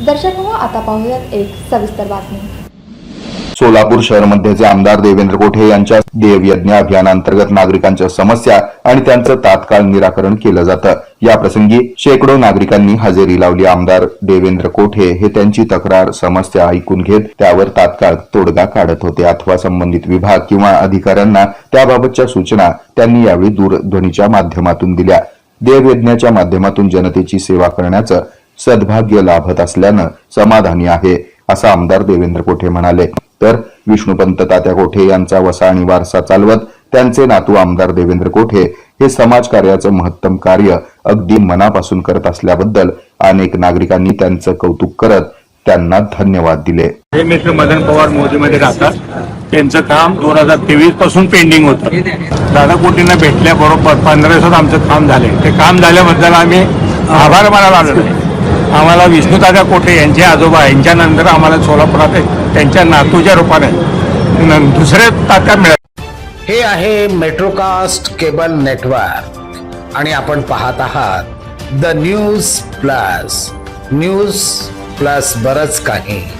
दर्शक हो आता पाहूयात एक सविस्तर बातमी. सोलापूर शहरमध्ये जे आमदार देवेंद्र कोठे यांच्या देवयज्ञ अभियानांतर्गत नागरिकांच्या समस्या आणि त्यांचं तात्काळ निराकरण केलं जातं. या प्रसंगी शेकडो नागरिकांनी हजेरी लावली. आमदार देवेंद्र कोठे हे त्यांची तक्रार समस्या ऐकून घेत त्यावर तात्काळ तोडगा काढत होते. अथवा संबंधित विभाग किंवा अधिकाऱ्यांना त्याबाबतच्या सूचना त्यांनी यावेळी दूरध्वनीच्या माध्यमातून दिल्या. देवयज्ञाच्या माध्यमातून जनतेची सेवा करण्याचं सद्भाग्य लाभत असल्यानं समाधानी आहे असं आमदार देवेंद्र कोठे म्हणाले. तर विष्णुपंत तात्या कोठे यांचा वसा आणि वारसा चालवत त्यांचे नातू आमदार देवेंद्र कोठे हे समाजकार्याचं महत्तम कार्य अगदी मनापासून करत असल्याबद्दल अनेक नागरिकांनी त्यांचं कौतुक करत त्यांना धन्यवाद दिले. हे मित्र मदन पवार मोदीमध्ये राहतात. त्यांचं काम दोन हजार तेवीसपासून पेंडिंग होतं. दादा कोटींना भेटल्याबरोबर पंधरा दिवसात आमचं काम झाले. ते काम झाल्याबद्दल आम्ही आभार मानायला आलेलो आम्हाला विष्णुदादा कोटे यांचे आजोबा यांच्यानंतर आम्हाला सोलापुरात त्यांच्या नातूच्या रूपाने न- दुसरे तात्या मिळाले हे आहे मेट्रोकास्ट केबल नेटवर्क. आणि आपण पाहत आहात the news plus. News plus बरंच काही.